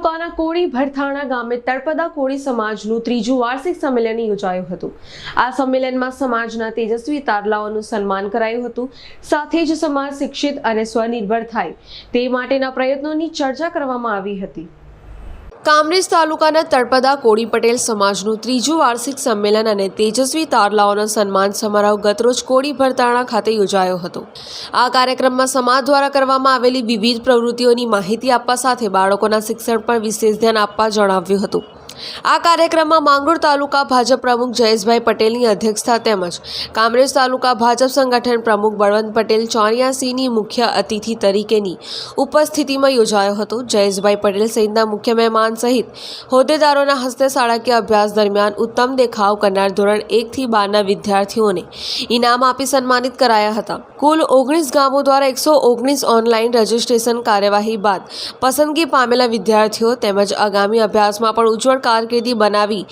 કોળી ભરથાણા ગામે તળપદા કોળી સમાજનું ત્રીજું વાર્ષિક સંમેલન યોજાયું હતું. આ સંમેલનમાં સમાજના તેજસ્વી તારલાઓનું સન્માન કરાયું હતું. સાથે જ સમાજ શિક્ષિત અને સ્વનિર્ભર થાય તે માટેના પ્રયત્નોની ચર્ચા કરવામાં આવી હતી. કામરેજ તાલુકાના તળપદા કોળી પટેલ સમાજનું ત્રીજું વાર્ષિક સંમેલન અને તેજસ્વી તારલાઓનો સન્માન સમારોહ ગતરોજ કોળી ભરતાણા ખાતે યોજાયો હતો. આ કાર્યક્રમમાં સમાજ દ્વારા કરવામાં આવેલી વિવિધ પ્રવૃત્તિઓની માહિતી આપવા સાથે બાળકોના શિક્ષણ પર વિશેષ ધ્યાન આપવા જણાવ્યું હતું. આ કાર્યક્રમમાં માંગરોળ તાલુકા ભાજપ પ્રમુખ જયેશભાઈ પટેલની અધ્યક્ષતા તેમજ કામરેજ તાલુકા ભાજપ સંગઠન પ્રમુખ બળવંત પટેલ ચોર્યાસીની મુખ્ય અતિથિ તરીકેની ઉપસ્થિતિમાં યોજાયો હતો. જયેશભાઈ પટેલ સહિતના મુખ્ય મહેમાન સહિત હોદ્દેદારોના હસ્તે શાળાકીય અભ્યાસ દરમિયાન ઉત્તમ દેખાવ કરનાર ધોરણ એકથી બારના વિદ્યાર્થીઓને ઇનામ આપી સન્માનિત કરાયા હતા. કુલ ઓગણીસ ગામો દ્વારા એકસો ઓગણીસ ઓનલાઈન રજીસ્ટ્રેશન કાર્યવાહી બાદ પસંદગી પામેલા વિદ્યાર્થીઓ તેમજ આગામી અભ્યાસમાં પણ ઉજ્જવળ કારકિર્દી બનાવી.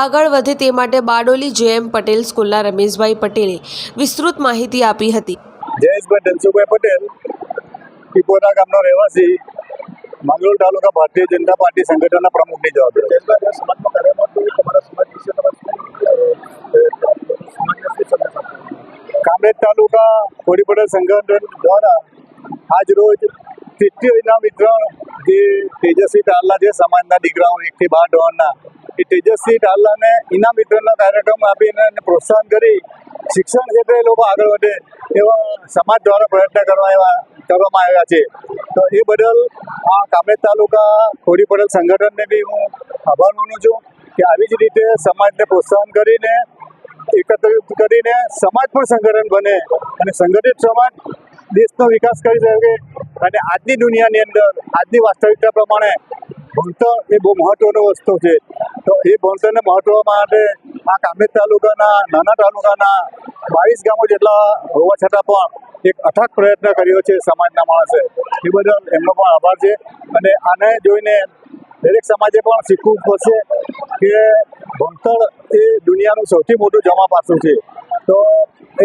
આગળ વધે તે માટે બારડોલી જેએમ પટેલ સ્કૂલના રમેશભાઈ પટેલે વિસ્તૃત માહિતી આપી હતી. જયેશભાઈ ધનસુભાઈ પટેલ પીપોરા ગામનો રહેવાસી માંગરોળ તાલુકા ભારતીય જનતા પાર્ટી સંગઠનના પ્રમુખની જવાબદારી. કામરેજ તાલુકા કોળી સંગઠન દ્વારા આજ રોજ તૃતીય ઇનામ વિતરણ જે તેજસ્વી તારલા જે સમાજના દીકરાઓ એકથી બાર ધોરણના એ તેજસ્વી તારલાને ઇનામ વિતરણનો કાર્યક્રમ આપીને પ્રોત્સાહન કરી શિક્ષણ ક્ષેત્રે લોકો આગળ વધે એવા સમાજ દ્વારા પ્રયત્ન કરવા એવા કરવામાં આવ્યા છે. તો એ બદલ આ કામરેજ તાલુકા ખોડી પડેલ સંગઠનને બી હું આભાર માનું છું કે આવી જ રીતે સમાજને પ્રોત્સાહન કરીને, એકત્રિત કરીને સમાજ પણ સંગઠન બને અને સંગઠિત સમાજ દેશનો વિકાસ કરી શકે અને આજની દુનિયાની અંદર, આજની વાસ્તવિકતા પ્રમાણે ભણતર એ બહુ મહત્વનો વસ્તુ છે. તો એ ભણતરને મહત્વ માટે આ કામરેજ તાલુકાના, નાના તાલુકાના બાવીસ ગામો જેટલા હોવા છતાં પણ એક અથાગ પ્રયત્ન કર્યો છે સમાજના માણસે. એ બદલ એમનો પણ આભાર છે. અને આને જોઈને દરેક સમાજે પણ શીખવું પડશે કે ભણતર એ દુનિયાનું સૌથી મોટું જમા પાસું છે. તો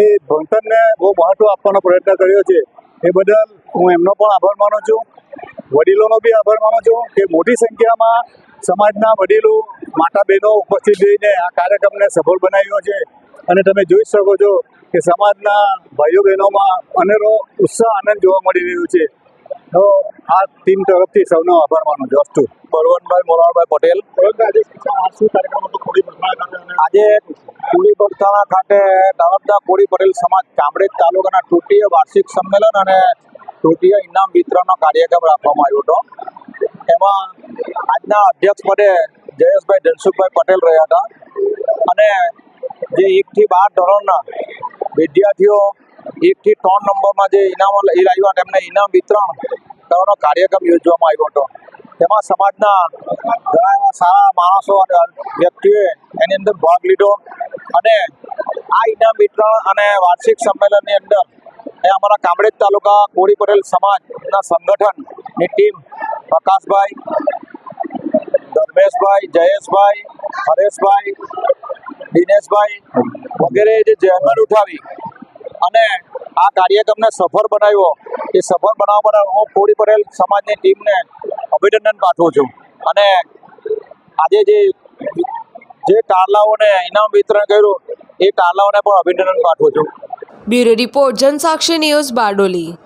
એ ભણતરને બહુ મહત્વ આપવાનો પ્રયત્ન કર્યો છે. એ બદલ હું એમનો પણ આભાર માનું છું. વડીલોનો બી આભાર માનું છું કે મોટી સંખ્યામાં સમાજના વડીલો માતા બહેનો ઉપસ્થિત રહીને આ કાર્યક્રમને સફળ બનાવ્યો છે. અને તમે જોઈ શકો છો કે સમાજના ભાઈઓ બહેનોમાં અનેરો ઉત્સાહ આનંદ જોવા મળી રહ્યો છે. તો આ ટીમ તરફથી સૌનો આભાર માનું છું. અસ્તુ. બળવંતભાઈ મોરારભાઈ પટેલ. આજે કોળી બગતાણા ખાતે તળપદા કોળી પટેલ સમાજ કામરેજ તાલુકાના તૃતીય વાર્ષિક સંમેલન અને તૃતીય ઇનામ વિતરણનો કાર્યક્રમ રાખવામાં આવ્યો હતો. એમાં આજના અધ્યક્ષ પદે જયેશભાઈ ધનસુખભાઈ પટેલ રહ્યા હતા. અને જે એકથી બાર ધોરણના વિદ્યાર્થીઓ એકથી ત્રણ નંબરમાં જે ઇનામો લઈ આવ્યા તેમને ઇનામ વિતરણ કરવાનો કાર્યક્રમ યોજવામાં આવ્યો હતો. તેમાં સમાજના ઘણા એવા સારા માણસો અને વ્યક્તિઓએ એની અંદર ભાગ લીધો. અને આ ઇનામ વિતરણ અને વાર્ષિક સંમેલનની અંદર એ અમારા કામરેજ તાલુકા કોળી પટેલ સમાજના સંગઠનની ટીમ પ્રકાશભાઈ, ધર્મેશભાઈ, જયેશભાઈ, હરેશભાઈ, દિનેશભાઈ વગેરે જે જહેમત ઉઠાવી અને આ કાર્યક્રમને સફળ બનાવ્યો. એ સફળ બનાવવા માટે હું કોળી પટેલ સમાજની ટીમને અભિનંદન પાઠવું છું. અને આજે જે જે તારલાઓને ઇનામ વિતરણ કર્યું, એ તારલાઓને પણ અભિનંદન પાઠવું છું. Bureau report Jansakshi news Bardoli.